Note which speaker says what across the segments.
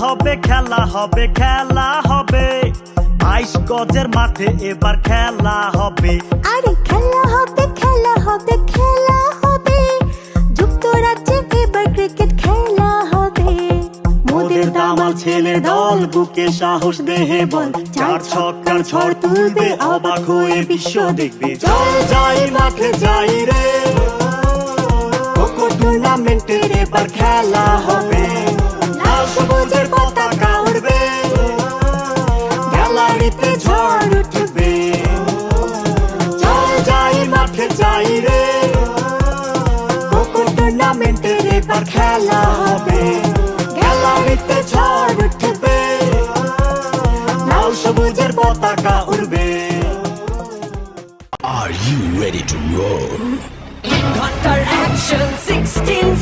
Speaker 1: হবে খেলা হবে খেলা হবে। গজের মাঠে এবার খেলা হবে।
Speaker 2: আরে খেলা
Speaker 1: দামাল ছেলে দল, বুকে সাহস দেহে বল। চার ছক্কার ঝড় তুলবে, অবাক হয়ে বিশ্ব দেখবে। যাই মাঠে, যাই রে। কোকো টুর্নামেন্টের এবার খেলা হবে। লাল সবুজের পতাকা গ্যালারিতে ঝড় উঠবে। চল যাই মাঠে, যাই রে। কোকো টুর্নামেন্টের এবার খেলা হবে। গ্যালারিতে ঝড় উঠবে লাল সবুজের পতাকা উড়বে
Speaker 3: Are you ready to roll?
Speaker 4: Hunter action 16,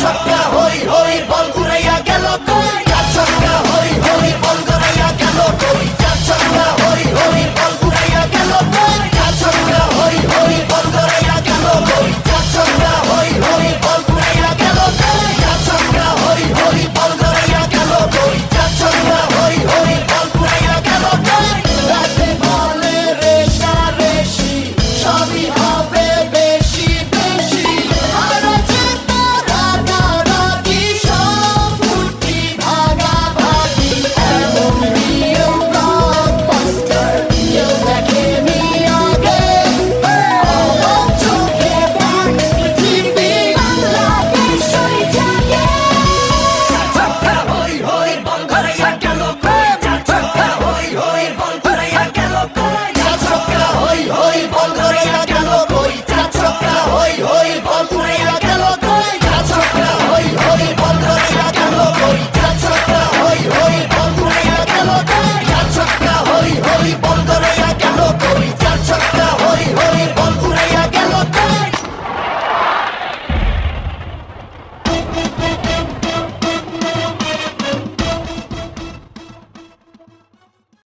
Speaker 4: ছক্কা হই হই বল